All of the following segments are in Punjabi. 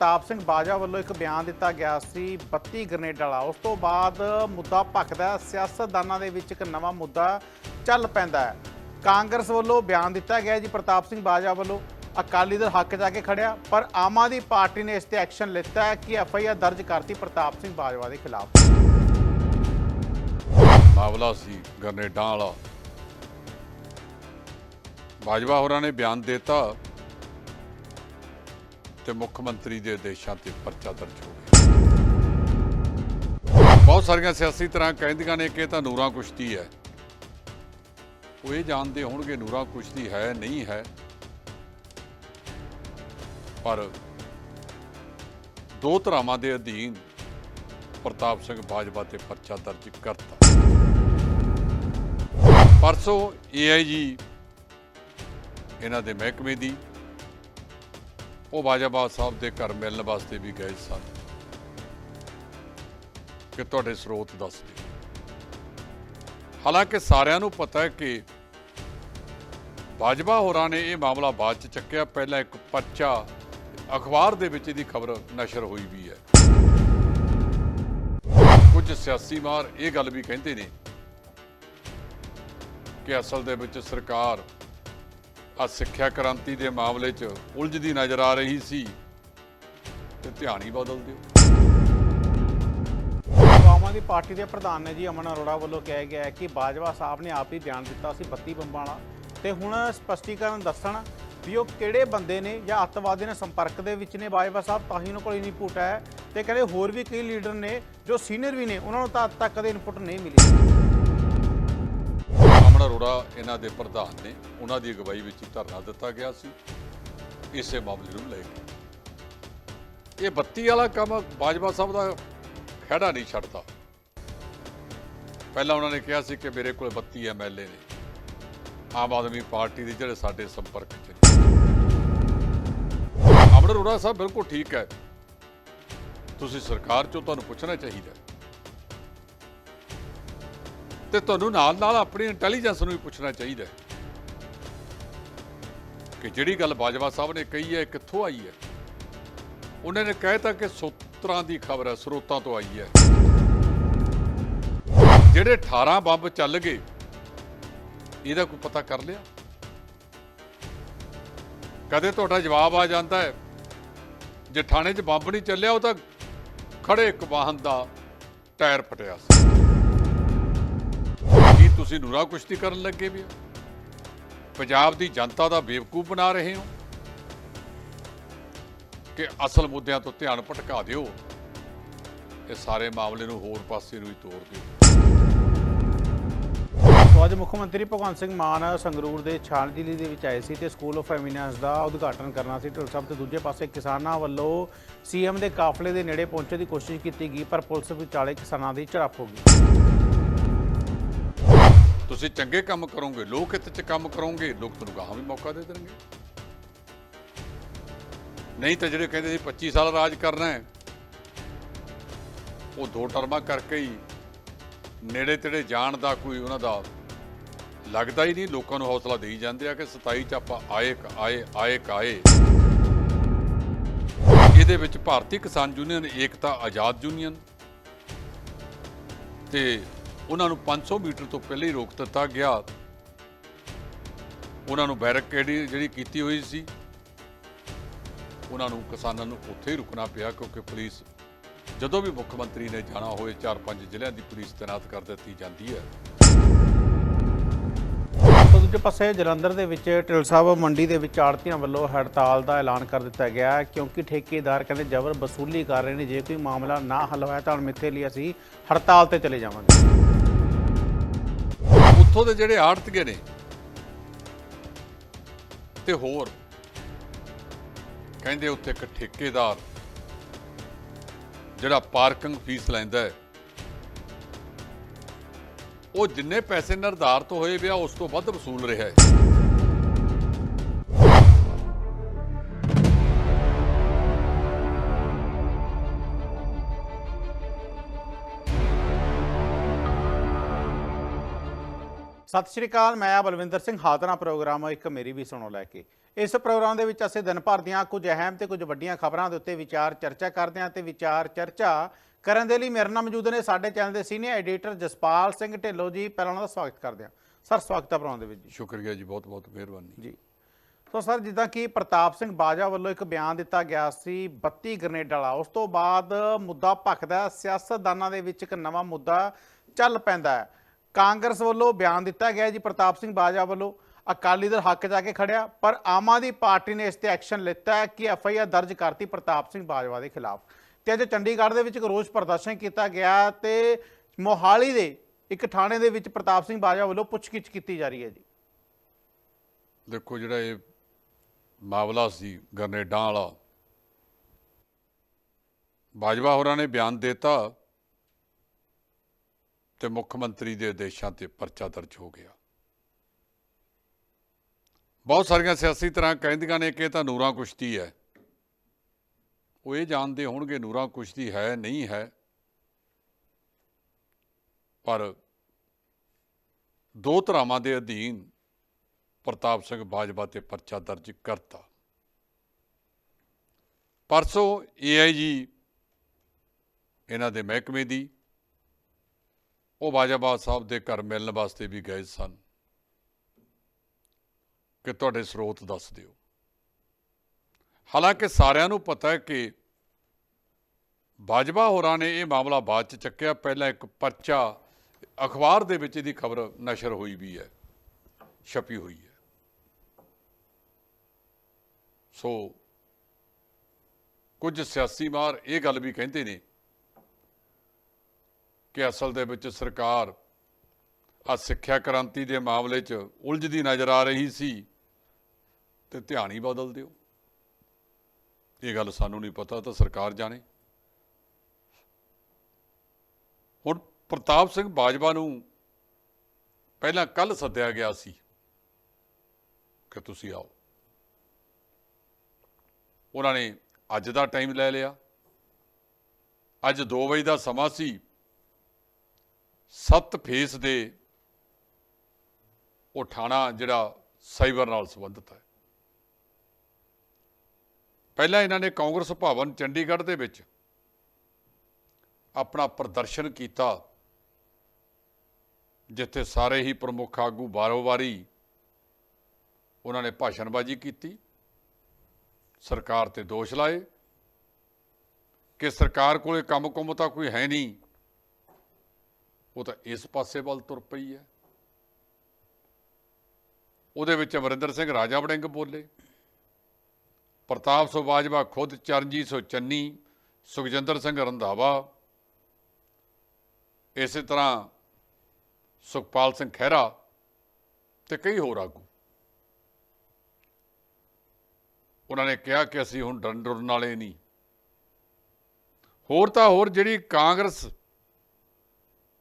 ਪ੍ਰਤਾਪ ਸਿੰਘ ਬਾਜਵਾ ਵੱਲੋਂ ਇੱਕ ਬਿਆਨ ਦਿੱਤਾ ਗਿਆ ਸੀ 32 ਗ੍ਰਨੇਡ ਵਾਲਾ। ਉਸ ਤੋਂ ਬਾਅਦ ਮੁੱਦਾ ਭਖਦਾ ਸਿਆਸਤਦਾਨਾਂ ਦੇ ਵਿੱਚ ਇੱਕ ਨਵਾਂ ਮੁੱਦਾ ਚੱਲ ਪੈਂਦਾ ਹੈ। ਕਾਂਗਰਸ ਵੱਲੋਂ ਬਿਆਨ ਦਿੱਤਾ ਗਿਆ ਜੀ ਪ੍ਰਤਾਪ ਸਿੰਘ ਬਾਜਵਾ ਵੱਲੋਂ। ਅਕਾਲੀ ਦਲ ਹੱਕ ਜਾ ਕੇ ਖੜਿਆ, ਪਰ ਆਮ ਆਦਮੀ ਪਾਰਟੀ ਨੇ ਇਸ ਤੇ ਐਕਸ਼ਨ ਲਿੱਤਾ ਹੈ ਕਿ ਐਫ ਆਈ ਆਰ ਦਰਜ ਕਰਤੀ ਪ੍ਰਤਾਪ ਸਿੰਘ ਬਾਜਵਾ ਦੇ ਖਿਲਾਫ। ਮਾਮਲਾ ਸੀ ਗਰਨੇਡਾਂ ਵਾਲਾ। ਬਾਜਵਾ ਹੋਰਾਂ ਨੇ ਬਿਆਨ ਦਿੱਤਾ ਤੇ ਮੁੱਖ ਮੰਤਰੀ ਦੇ ਆਦੇਸ਼ਾਂ ਤੇ ਪਰਚਾ ਦਰਜ ਹੋ ਗਿਆ। ਬਹੁਤ ਸਾਰੀਆਂ ਸਿਆਸੀ ਤਰ੍ਹਾਂ ਕਹਿੰਦੀਆਂ ਨੇ ਕਿ ਤਾਂ ਨੂਰਾਂ ਕੁਸ਼ਤੀ ਹੈ। ਉਹ ਇਹ ਜਾਣਦੇ ਹੋਣਗੇ ਨੂਰਾਂ ਕੁਸ਼ਤੀ ਹੈ, ਨਹੀਂ ਹੈ। ਪਰ ਦੋ ਧਰਾਵਾਂ ਦੇ ਅਧੀਨ ਪ੍ਰਤਾਪ ਸਿੰਘ ਬਾਜਵਾ ਤੇ ਪਰਚਾ ਦਰਜ ਕਰਤਾ। ਪਰਸੋਂ ਏਆਈਜੀ ਇਹਨਾਂ ਦੇ ਮਹਿਕਮੇ ਦੀ ਉਹ ਬਾਜਾਬਾ ਸਾਹਿਬ ਦੇ ਘਰ ਮਿਲਣ ਵਾਸਤੇ ਵੀ ਗਏ ਸਨ। ਕਿ ਤੁਹਾਡੇ ਸਰੋਤ ਦੱਸ ਹਾਲਾਂਕਿ ਸਾਰਿਆਂ ਨੂੰ ਪਤਾ ਹੈ ਕਿ ਬਾਜਵਾ ਹੋਰਾਂ ਨੇ ਇਹ ਮਾਮਲਾ ਬਾਅਦ ਚ ਚੱਕਿਆ। ਪਹਿਲਾਂ ਇੱਕ ਪਰਚਾ ਅਖਬਾਰ ਦੇ ਵਿੱਚ ਇਹਦੀ ਖਬਰ ਨਸ਼ਰ ਹੋਈ ਵੀ ਹੈ। ਕੁਝ ਸਿਆਸੀ ਮਾਰ ਇਹ ਗੱਲ ਵੀ ਕਹਿੰਦੇ ਨੇ ਕਿ ਅਸਲ ਦੇ ਵਿੱਚ ਸਰਕਾਰ ਆ ਸਿੱਖਿਆ ਕ੍ਰਾਂਤੀ ਦੇ ਮਾਮਲੇ 'ਚ ਉਲਝਦੀ ਨਜ਼ਰ ਆ ਰਹੀ ਸੀ ਤੇ ਧਿਆਨ ਹੀ ਬਦਲ ਦਿਓ। ਆਮ ਆਦਮੀ ਪਾਰਟੀ ਦੇ ਪ੍ਰਧਾਨ ਨੇ ਜੀ ਅਮਨ ਅਰੋੜਾ ਵੱਲੋਂ ਕਿਹਾ ਗਿਆ ਹੈ ਕਿ ਬਾਜਵਾ ਸਾਹਿਬ ਨੇ ਆਪ ਹੀ ਬਿਆਨ ਦਿੱਤਾ ਸੀ 32 ਬੰਬਾਂ ਵਾਲਾ। ਤੇ ਹੁਣ ਸਪਸ਼ਟੀਕਰਨ ਦੱਸਣ ਵੀ ਉਹ ਕਿਹੜੇ ਬੰਦੇ ਨੇ ਜਾਂ ਅੱਤਵਾਦੀ ਨੇ ਸੰਪਰਕ ਦੇ ਵਿੱਚ ਨੇ ਬਾਜਵਾ ਸਾਹਿਬ, ਤਾਂ ਹੀ ਉਹਨਾਂ ਕੋਲ ਇਨੀ ਇਨਪੁਟ ਹੈ। ਤੇ ਕਹਿੰਦੇ ਹੋਰ ਵੀ ਕਈ ਲੀਡਰ ਨੇ ਜੋ ਸੀਨੀਅਰ ਵੀ ਨੇ, ਉਹਨਾਂ ਨੂੰ ਤਾਂ ਅੱਜ ਤੱਕ ਕਦੇ ਇਨਪੁਟ ਨਹੀਂ ਮਿਲੀ। ਅਮਨ ਅਰੋੜਾ ਇਹਨਾਂ ਦੇ ਪ੍ਰਧਾਨ ਨੇ, ਉਹਨਾਂ ਦੀ ਅਗਵਾਈ ਵਿੱਚ ਧਰਨਾ ਦਿੱਤਾ ਗਿਆ ਸੀ। ਇਸੇ ਮਾਮਲੇ ਨੂੰ ਲੈ ਕੇ। ਇਹ ਬੱਤੀ ਵਾਲਾ ਕੰਮ ਬਾਜਵਾ ਸਾਹਿਬ ਦਾ ਖਹਿੜਾ ਨਹੀਂ ਛੱਡਦਾ। ਪਹਿਲਾਂ ਉਹਨਾਂ ਨੇ ਕਿਹਾ ਸੀ ਕਿ ਮੇਰੇ ਕੋਲ 32 ਐਮਐਲਏ ਨੇ। ਆਮ ਆਦਮੀ ਪਾਰਟੀ ਦੇ ਜਿਹੜੇ ਸਾਡੇ ਸੰਪਰਕ 'ਚ ਨੇ। ਅਮਨ ਅਰੋੜਾ ਸਾਹਿਬ ਬਿਲਕੁਲ ਠੀਕ ਹੈ। ਤੁਸੀਂ ਸਰਕਾਰ 'ਚੋਂ ਤੁਹਾਨੂੰ ਪੁੱਛਣਾ ਚਾਹੀਦਾ ਤੇ ਤੁਹਾਨੂੰ ਨਾਲ ਨਾਲ ਆਪਣੀ ਇੰਟੈਲੀਜੈਂਸ ਨੂੰ ਵੀ ਪੁੱਛਣਾ ਚਾਹੀਦਾ ਹੈ ਕਿ ਜਿਹੜੀ ਗੱਲ ਬਾਜਵਾ ਸਾਹਿਬ ਨੇ ਕਹੀ ਹੈ ਕਿੱਥੋਂ ਆਈ ਹੈ? ਉਹਨਾਂ ਨੇ ਕਹਿਤਾ ਕਿ ਸੂਤਰਾਂ ਦੀ ਖਬਰ ਹੈ, ਸਰੋਤਾਂ ਤੋਂ ਆਈ ਹੈ। ਜਿਹੜੇ 18 ਬੰਬ ਚੱਲ ਗਏ, ਇਹਦਾ ਕੋਈ ਪਤਾ ਕਰ ਲਿਆ? ਕਦੇ ਤੁਹਾਡਾ ਜਵਾਬ ਆ ਜਾਂਦਾ ਹੈ, ਜੇ ਥਾਣੇ 'ਚ ਬੰਬ ਨਹੀਂ ਚੱਲਿਆ, ਉਹ ਤਾਂ ਖੜੇ ਇੱਕ ਵਾਹਨ ਦਾ ਟਾਇਰ ਫਟਿਆ ਸੀ। ਤੁਸੀਂ ਨੂਰਾ ਕੁਸ਼ਤੀ ਕਰਨ ਲੱਗੇ ਵੀ ਹੋ? ਪੰਜਾਬ ਦੀ ਜਨਤਾ ਦਾ ਬੇਵਕੂਫ ਬਣਾ ਰਹੇ ਹੋ? ਕਿ ਅਸਲ ਮੁੱਦਿਆਂ ਤੋਂ ਧਿਆਨ ਭਟਕਾ ਦਿਓ? ਇਹ ਸਾਰੇ ਮਾਮਲੇ ਨੂੰ ਹੋਰ ਪਾਸੇ ਨੂੰ ਹੀ ਤੋੜ ਦਿਓ। ਅੱਜ ਮੁੱਖ ਮੰਤਰੀ ਭਗਵੰਤ ਸਿੰਘ ਮਾਨ ਸੰਗਰੂਰ ਦੇ ਛਾਲ ਜ਼ਿਲ੍ਹੇ ਦੇ ਵਿੱਚ ਆਏ ਸੀ ਤੇ ਸਕੂਲ ਆਫ ਫੈਮਿਨਾਂਸ ਦਾ ਉਦਘਾਟਨ ਕਰਨਾ ਸੀ। ਢਿੱਲੋਂ ਸਾਹਿਬ, ਤੇ ਦੂਜੇ ਪਾਸੇ ਕਿਸਾਨਾਂ ਵੱਲੋਂ ਸੀਐਮ ਦੇ ਕਾਫਲੇ ਦੇ ਨੇੜੇ ਪਹੁੰਚਣ ਦੀ ਕੋਸ਼ਿਸ਼ ਕੀਤੀ ਗਈ, ਪਰ ਪੁਲਿਸ ਵਿਚਾਲੇ ਕਿਸਾਨਾਂ ਦੀ ਝੜਪ ਹੋ ਗਈ। ਤੁਸੀਂ ਚੰਗੇ ਕੰਮ ਕਰੋਗੇ, ਲੋਕ ਹਿੱਤ 'ਚ ਕੰਮ ਕਰੋਗੇ, ਲੋਕ ਤੁਹਾਨੂੰ ਗਾਹਾਂ ਵੀ ਮੌਕਾ ਦੇ ਦੇਣਗੇ। ਨਹੀਂ ਤਾਂ ਜਿਹੜੇ ਕਹਿੰਦੇ ਸੀ 25 ਸਾਲ ਰਾਜ ਕਰਨਾ ਹੈ, ਉਹ ਦੋ ਟਰਮਾਂ ਕਰਕੇ ਹੀ ਨੇੜੇ ਤੇੜੇ ਜਾਣ ਦਾ ਕੋਈ ਉਹਨਾਂ ਦਾ ਲੱਗਦਾ ਹੀ ਨਹੀਂ, ਲੋਕਾਂ ਨੂੰ ਹੌਸਲਾ ਦੇਈ ਜਾਂਦੇ ਆ ਕਿ 27 ਚ ਆਪਾਂ ਆਏ ਕ- ਆਏ ਆਏ ਕ ਇਹਦੇ ਵਿੱਚ ਭਾਰਤੀ ਕਿਸਾਨ ਯੂਨੀਅਨ, ਏਕਤਾ ਆਜ਼ਾਦ ਯੂਨੀਅਨ ਤੇ ਉਹਨਾਂ ਨੂੰ 500 ਮੀਟਰ ਤੋਂ ਪਹਿਲਾਂ ਹੀ ਰੋਕ ਦਿੱਤਾ ਗਿਆ। ਉਹਨਾਂ ਨੂੰ ਬੈਰਕੇਡ ਜਿਹੜੀ ਕੀਤੀ ਹੋਈ ਸੀ, ਉਹਨਾਂ ਨੂੰ ਕਿਸਾਨਾਂ ਨੂੰ ਉੱਥੇ ਹੀ ਰੁਕਣਾ ਪਿਆ ਕਿਉਂਕਿ ਪੁਲਿਸ ਜਦੋਂ ਵੀ ਮੁੱਖ ਮੰਤਰੀ ਨੇ ਜਾਣਾ ਹੋਵੇ, ਚਾਰ ਪੰਜ ਜ਼ਿਲ੍ਹਿਆਂ ਦੀ ਪੁਲਿਸ ਤਾਇਨਾਤ ਕਰ ਦਿੱਤੀ ਜਾਂਦੀ ਹੈ। ਦੂਜੇ ਪਾਸੇ ਜਲੰਧਰ ਦੇ ਵਿੱਚ ਢਿੱਲ ਸਾਹਿਬ ਮੰਡੀ ਦੇ ਵਿੱਚ ਆੜਤੀਆਂ ਵੱਲੋਂ ਹੜਤਾਲ ਦਾ ਐਲਾਨ ਕਰ ਦਿੱਤਾ ਗਿਆ ਕਿਉਂਕਿ ਠੇਕੇਦਾਰ ਕਹਿੰਦੇ ਜ਼ਬਰ ਵਸੂਲੀ ਕਰ ਰਹੇ ਨੇ, ਜੇ ਕੋਈ ਮਾਮਲਾ ਨਾ ਹੱਲ ਹੋਇਆ ਤਾਂ ਹੁਣ ਮਿੱਥੇ ਲਈ ਅਸੀਂ ਹੜਤਾਲ ਤੇ ਚਲੇ ਜਾਵਾਂਗੇ। ਉੱਥੋਂ ਦੇ ਜਿਹੜੇ ਆੜਤੀਏ ਨੇ ਤੇ ਹੋਰ ਕਹਿੰਦੇ ਉੱਥੇ ਇੱਕ ਠੇਕੇਦਾਰ ਜਿਹੜਾ ਪਾਰਕਿੰਗ ਫੀਸ ਲੈਂਦਾ ਹੈ, ਉਹ ਜਿੰਨੇ ਪੈਸੇ ਨਿਰਧਾਰਤ ਹੋਏ ਵਿਆ ਉਸ ਤੋਂ ਵੱਧ ਵਸੂਲ ਰਿਹਾ ਹੈ। ਸਤਿ ਸ਼੍ਰੀ ਅਕਾਲ ਮੈਂ ਆ ਬਲਵਿੰਦਰ ਸਿੰਘ ਹਾਜ਼ਰਾਂ ਪ੍ਰੋਗਰਾਮ ਇੱਕ ਮੇਰੀ ਵੀ ਸੁਣੋ ਲੈ ਕੇ। ਇਸ ਪ੍ਰੋਗਰਾਮ ਦੇ ਵਿੱਚ ਅਸੀਂ ਦਿਨ ਭਰ ਦੀਆਂ ਕੁਝ ਅਹਿਮ ਤੇ ਕੁਝ ਵੱਡੀਆਂ ਖਬਰਾਂ ਦੇ ਉੱਤੇ ਵਿਚਾਰ ਚਰਚਾ ਕਰਦੇ ਹਾਂ ਤੇ ਵਿਚਾਰ ਚਰਚਾ ਕਰਨ ਦੇ ਲਈ ਮੇਰੇ ਨਾਲ ਮੌਜੂਦ ਨੇ ਸਾਡੇ ਚੈਨਲ ਦੇ ਸੀਨੀਅਰ ਐਡੀਟਰ ਜਸਪਾਲ ਸਿੰਘ ਢਿੱਲੋਂ ਜੀ ਪਹਿਲਾਂ ਉਹਨਾਂ ਦਾ ਸਵਾਗਤ ਕਰਦੇ ਹਾਂ। ਸਰ ਸਵਾਗਤ ਹੈ ਪ੍ਰੋਗਰਾਮ ਦੇ ਵਿੱਚ ਜੀ। ਸ਼ੁਕਰੀਆ ਜੀ ਬਹੁਤ ਬਹੁਤ ਮਿਹਰਬਾਨੀ। ਜੀ। ਸੋ ਸਰ ਜਿੱਦਾਂ ਕਿ ਪ੍ਰਤਾਪ ਸਿੰਘ ਬਾਜਵਾ ਵੱਲੋਂ ਇੱਕ ਬਿਆਨ ਦਿੱਤਾ ਗਿਆ ਸੀ 32 ਗ੍ਰਨੇਡ ਵਾਲਾ ਉਸ ਤੋਂ ਬਾਅਦ ਮੁੱਦਾ ਭਖਦਾ। ਸਿਆਸਤਦਾਨਾਂ ਦੇ ਵਿੱਚ ਇੱਕ ਨਵਾਂ ਮੁੱਦਾ ਚੱਲ ਪੈਂਦਾ ਹੈ। ਕਾਂਗਰਸ ਵੱਲੋਂ ਬਿਆਨ ਦਿੱਤਾ ਗਿਆ ਜੀ, ਪ੍ਰਤਾਪ ਸਿੰਘ ਬਾਜਵਾ ਵੱਲੋਂ। ਅਕਾਲੀ ਦਲ ਹੱਕ ਜਾ ਕੇ ਖੜਿਆ, ਪਰ ਆਮ ਆਦਮੀ ਪਾਰਟੀ ਨੇ ਇਸ ਤੇ ਐਕਸ਼ਨ ਲਿੱਤਾ ਹੈ ਕਿ ਐਫ ਆਈ ਆਰ ਦਰਜ ਕਰਤੀ ਪ੍ਰਤਾਪ ਸਿੰਘ ਬਾਜਵਾ ਦੇ ਖਿਲਾਫ। ਤੇ ਅੱਜ ਚੰਡੀਗੜ੍ਹ ਦੇ ਵਿੱਚ ਇੱਕ ਰੋਸ ਪ੍ਰਦਰਸ਼ਨ ਕੀਤਾ ਗਿਆ ਤੇ ਮੋਹਾਲੀ ਦੇ ਇੱਕ ਥਾਣੇ ਦੇ ਵਿੱਚ ਪ੍ਰਤਾਪ ਸਿੰਘ ਬਾਜਵਾ ਵੱਲੋਂ ਪੁੱਛਗਿੱਛ ਕੀਤੀ ਜਾ ਰਹੀ ਹੈ ਜੀ। ਦੇਖੋ ਜਿਹੜਾ ਇਹ ਮਾਮਲਾ ਸੀ, ਗਰਨੇਡਾਂ ਵਾਲਾ, ਬਾਜਵਾ ਹੋਰਾਂ ਨੇ ਬਿਆਨ ਦਿੱਤਾ। ਤੇ ਮੁੱਖ ਮੰਤਰੀ ਦੇ ਆਦੇਸ਼ਾਂ ਤੇ ਪਰਚਾ ਦਰਜ ਹੋ ਗਿਆ। ਬਹੁਤ ਸਾਰੀਆਂ ਸਿਆਸੀ ਤਰ੍ਹਾਂ ਕਹਿੰਦੀਆਂ ਨੇ ਕਿ ਇਹ ਤਾਂ ਨੂਰਾਂ ਕੁਸ਼ਤੀ ਹੈ। ਉਹ ਇਹ ਜਾਣਦੇ ਹੋਣਗੇ ਨੂਰਾਂ ਕੁਸ਼ਤੀ ਹੈ, ਨਹੀਂ ਹੈ। ਪਰ ਦੋ ਧਰਾਵਾਂ ਦੇ ਅਧੀਨ ਪ੍ਰਤਾਪ ਸਿੰਘ ਬਾਜਵਾ ਤੇ ਪਰਚਾ ਦਰਜ ਕਰਤਾ। ਪਰਸੋਂ ਏਆਈਜੀ ਇਹਨਾਂ ਦੇ ਮਹਿਕਮੇ ਦੀ ਉਹ ਬਾਜਾਬਾਦ ਸਾਹਿਬ ਦੇ ਘਰ ਮਿਲਣ ਵਾਸਤੇ ਵੀ ਗਏ ਸਨ। ਕਿ ਤੁਹਾਡੇ ਸਰੋਤ ਦੱਸ ਦਿਓ। ਹਾਲਾਂਕਿ ਸਾਰਿਆਂ ਨੂੰ ਪਤਾ ਹੈ ਕਿ ਬਾਜਵਾ ਹੋਰਾਂ ਨੇ ਇਹ ਮਾਮਲਾ ਬਾਅਦ ਚ ਚੱਕਿਆ। ਪਹਿਲਾਂ ਇੱਕ ਪਰਚਾ ਅਖਬਾਰ ਦੇ ਵਿੱਚ ਇਹਦੀ ਖਬਰ ਨਸ਼ਰ ਹੋਈ ਵੀ ਹੈ, ਛਪੀ ਹੋਈ ਹੈ। ਸੋ ਕੁਝ ਸਿਆਸੀ ਮਾਰ ਇਹ ਗੱਲ ਵੀ ਕਹਿੰਦੇ ਨੇ ਕਿ ਅਸਲ ਦੇ ਵਿੱਚ ਸਰਕਾਰ ਆ ਸਿੱਖਿਆ ਕ੍ਰਾਂਤੀ ਦੇ ਮਾਮਲੇ 'ਚ ਉਲਝਦੀ ਨਜ਼ਰ ਆ ਰਹੀ ਸੀ ਤੇ ਧਿਆਨ ਹੀ ਬਦਲ ਦਿਓ। ਇਹ ਗੱਲ ਸਾਨੂੰ ਨਹੀਂ ਪਤਾ ਤਾਂ ਸਰਕਾਰ ਜਾਣੇ। ਹੁਣ ਪ੍ਰਤਾਪ ਸਿੰਘ ਬਾਜਵਾ ਨੂੰ ਪਹਿਲਾਂ ਕੱਲ ਸੱਦਿਆ ਗਿਆ ਸੀ ਕਿ ਤੁਸੀਂ ਆਓ। ਉਹਨਾਂ ਨੇ ਅੱਜ ਦਾ ਟਾਈਮ ਲੈ ਲਿਆ। ਅੱਜ 2 ਵਜੇ ਦਾ ਸਮਾਂ ਸੀ। ਸੱਤ ਫੇਸ ਦੇ ਉਹ ਥਾਣਾ ਜਿਹੜਾ ਸਾਈਬਰ ਨਾਲ ਸੰਬੰਧਿਤ ਹੈ। ਪਹਿਲਾਂ ਇਹਨਾਂ ਨੇ ਕਾਂਗਰਸ ਭਵਨ ਚੰਡੀਗੜ੍ਹ ਦੇ ਵਿੱਚ ਆਪਣਾ ਪ੍ਰਦਰਸ਼ਨ ਕੀਤਾ, ਜਿੱਥੇ ਸਾਰੇ ਹੀ ਪ੍ਰਮੁੱਖ ਆਗੂ ਬਾਰੋ-ਬਾਰੀ ਉਹਨਾਂ ਨੇ ਭਾਸ਼ਣਬਾਜ਼ੀ ਕੀਤੀ, ਸਰਕਾਰ ਤੇ ਦੋਸ਼ ਲਾਏ ਕਿ ਸਰਕਾਰ ਕੋਲੇ ਕੰਮ ਕੁਮ ਤਾਂ ਕੋਈ ਹੈ ਨਹੀਂ। ਉਹ ਤਾਂ ਇਸ ਪਾਸੇ ਵੱਲ ਤੁਰ ਪਈ ਹੈ। ਉਹਦੇ ਵਿੱਚ ਅਮਰਿੰਦਰ ਸਿੰਘ ਰਾਜਾ ਵੜਿੰਗ ਬੋਲੇ। ਪ੍ਰਤਾਪ ਸਿੰਘ ਬਾਜਵਾ ਖੁਦ ਚਰਨਜੀਤ ਸਿੰਘ ਚੰਨੀ, ਸੁਖਜਿੰਦਰ ਸਿੰਘ ਰੰਧਾਵਾ। ਇਸੇ ਤਰ੍ਹਾਂ ਸੁਖਪਾਲ ਸਿੰਘ ਖਹਿਰਾ ਤੇ ਕਈ ਹੋਰ ਆਗੂ। ਉਹਨਾਂ ਨੇ ਕਿਹਾ ਕਿ ਅਸੀਂ ਹੁਣ ਡਰਨ ਡਰਨ ਵਾਲੇ ਨਹੀਂ। ਹੋਰ ਤਾਂ ਹੋਰ ਜਿਹੜੀ ਕਾਂਗਰਸ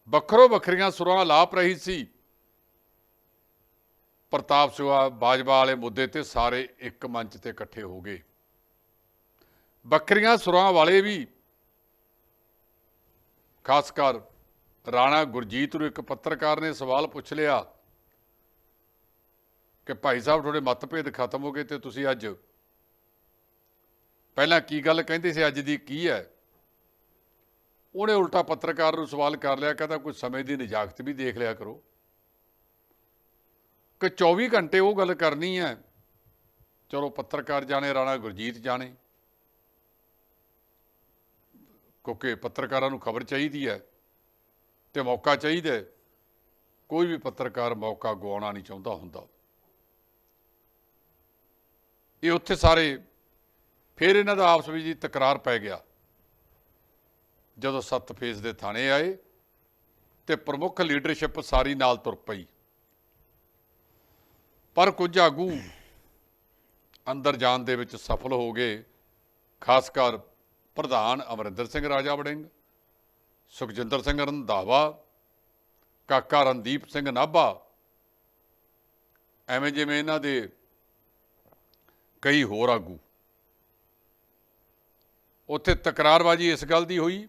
ਵੱਖਰੋ ਵੱਖਰੀਆਂ ਸੁਰਾਂ ਲਾਪ ਰਹੀ ਸੀ। ਪ੍ਰਤਾਪ ਸਿੰਘ ਬਾਜਵਾ ਵਾਲੇ ਮੁੱਦੇ ਤੇ ਸਾਰੇ ਇੱਕ ਮੰਚ ਤੇ ਇਕੱਠੇ ਹੋ ਗਏ। ਵੱਖਰੀਆਂ ਸੁਰਾਂ ਵਾਲੇ ਵੀ, ਖਾਸ ਕਰ ਰਾਣਾ ਗੁਰਜੀਤ ਨੂੰ ਇੱਕ ਪੱਤਰਕਾਰ ਨੇ ਸਵਾਲ ਪੁੱਛ ਲਿਆ ਕਿ ਭਾਈ ਸਾਹਿਬ, ਤੁਹਾਡੇ ਮਤਭੇਦ ਖਤਮ ਹੋ ਗਏ ਤੇ ਤੁਸੀਂ ਅੱਜ, ਪਹਿਲਾਂ ਕੀ ਗੱਲ ਕਹਿੰਦੇ ਸੀ, ਅੱਜ ਦੀ ਕੀ ਹੈ? ਉਹਨੇ ਉਲਟਾ ਪੱਤਰਕਾਰ ਨੂੰ ਸਵਾਲ ਕਰ ਲਿਆ, ਕਹਿੰਦਾ ਕੋਈ ਸਮੇਂ ਦੀ ਨਿਜਾਕਤ ਵੀ ਦੇਖ ਲਿਆ ਕਰੋ। ਕਿ 24 ਘੰਟੇ ਉਹ ਗੱਲ ਕਰਨੀ ਹੈ। ਚਲੋ ਪੱਤਰਕਾਰ ਜਾਣੇ, ਰਾਣਾ ਗੁਰਜੀਤ ਜਾਣੇ। ਕਿਉਂਕਿ ਪੱਤਰਕਾਰਾਂ ਨੂੰ ਖਬਰ ਚਾਹੀਦੀ ਹੈ ਤੇ ਮੌਕਾ ਚਾਹੀਦਾ ਹੈ। ਕੋਈ ਵੀ ਪੱਤਰਕਾਰ ਮੌਕਾ ਗਵਾਉਣਾ ਨਹੀਂ ਚਾਹੁੰਦਾ ਹੁੰਦਾ। ਇਹ ਉੱਥੇ ਸਾਰੇ, ਫਿਰ ਇਹਨਾਂ ਦਾ ਆਪਸ ਵਿੱਚ ਹੀ ਤਕਰਾਰ ਪੈ ਗਿਆ। ਜਦੋਂ ਸੱਤ ਫੇਸ ਦੇ ਥਾਣੇ ਆਏ ਤੇ ਪ੍ਰਮੁੱਖ ਲੀਡਰਸ਼ਿਪ ਸਾਰੀ ਨਾਲ ਤੁਰ ਪਈ। ਪਰ ਕੁਝ ਆਗੂ ਅੰਦਰ ਜਾਣ ਦੇ ਵਿੱਚ ਸਫਲ ਹੋ ਗਏ, ਖਾਸ ਕਰ ਪ੍ਰਧਾਨ ਅਮਰਿੰਦਰ ਸਿੰਘ, ਰਾਜਾ ਵੜਿੰਗ, ਸੁਖਜਿੰਦਰ ਸਿੰਘ ਰੰਧਾਵਾ, ਕਾਕਾ ਰਣਦੀਪ ਸਿੰਘ ਨਾਭਾ, ਐਵੇਂ ਜਿਵੇਂ ਇਹਨਾਂ ਦੇ ਕਈ ਹੋਰ ਆਗੂ। ਉੱਥੇ ਤਕਰਾਰਬਾਜੀ ਇਸ ਗੱਲ ਦੀ ਹੋਈ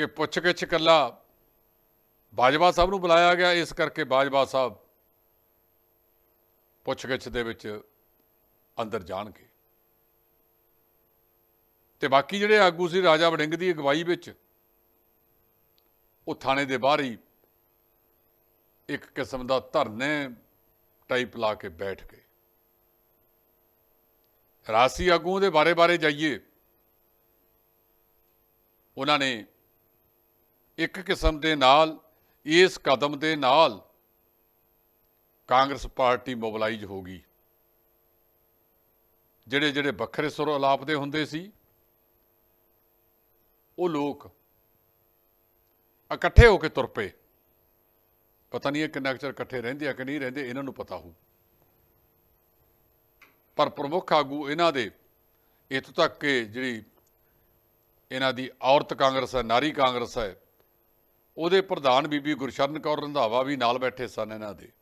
ਕਿ ਪੁੱਛਗਿੱਛ ਕੱਲਾ ਬਾਜਵਾ ਸਾਹਿਬ ਨੂੰ ਬੁਲਾਇਆ ਗਿਆ, ਇਸ ਕਰਕੇ ਬਾਜਵਾ ਸਾਹਿਬ ਪੁੱਛਗਿੱਛ ਦੇ ਵਿੱਚ ਅੰਦਰ ਜਾਣਗੇ। ਤੇ ਬਾਕੀ ਜਿਹੜੇ ਆਗੂ ਸੀ ਰਾਜਾ ਵੜਿੰਗ ਦੀ ਅਗਵਾਈ ਵਿੱਚ, ਉਹ ਥਾਣੇ ਦੇ ਬਾਹਰ ਹੀ ਇੱਕ ਕਿਸਮ ਦਾ ਧਰਨੇ ਟਾਈਪ ਲਾ ਕੇ ਬੈਠ ਗਏ। ਰਾਸੀ ਆਗੂਆਂ ਦੇ ਬਾਰੇ-ਬਾਰੇ ਜਾਈਏ। ਉਹਨਾਂ ਨੇ ਇੱਕ ਕਿਸਮ ਦੇ ਨਾਲ, ਇਸ ਕਦਮ ਦੇ ਨਾਲ ਕਾਂਗਰਸ ਪਾਰਟੀ ਮੋਬਿਲਾਈਜ਼ ਹੋ ਗਈ। ਜਿਹੜੇ ਜਿਹੜੇ ਵੱਖਰੇ ਸੁਰ ਅਲਾਪਦੇ ਹੁੰਦੇ ਸੀ, ਉਹ ਲੋਕ ਇਕੱਠੇ ਹੋ ਕੇ ਤੁਰ ਪਏ। ਪਤਾ ਨਹੀਂ ਇਹ ਕਿੰਨਾ ਕੁ ਚਿਰ ਇਕੱਠੇ ਰਹਿੰਦੇ ਆ ਕਿ ਨਹੀਂ ਰਹਿੰਦੇ, ਇਹਨਾਂ ਨੂੰ ਪਤਾ ਹੋਊ। ਪਰ ਪ੍ਰਮੁੱਖ ਆਗੂ ਇਹਨਾਂ ਦੇ, ਇੱਥੋਂ ਤੱਕ ਕਿ ਜਿਹੜੀ ਇਹਨਾਂ ਦੀ ਔਰਤ ਕਾਂਗਰਸ ਹੈ, ਨਾਰੀ ਕਾਂਗਰਸ ਹੈ ਉਹਦੇ ਪ੍ਰਧਾਨ ਬੀਬੀ ਗੁਰਸ਼ਰਨ ਕੌਰ ਰੰਧਾਵਾ ਵੀ ਨਾਲ ਬੈਠੇ ਸਨ ਇਹਨਾਂ ਦੇ।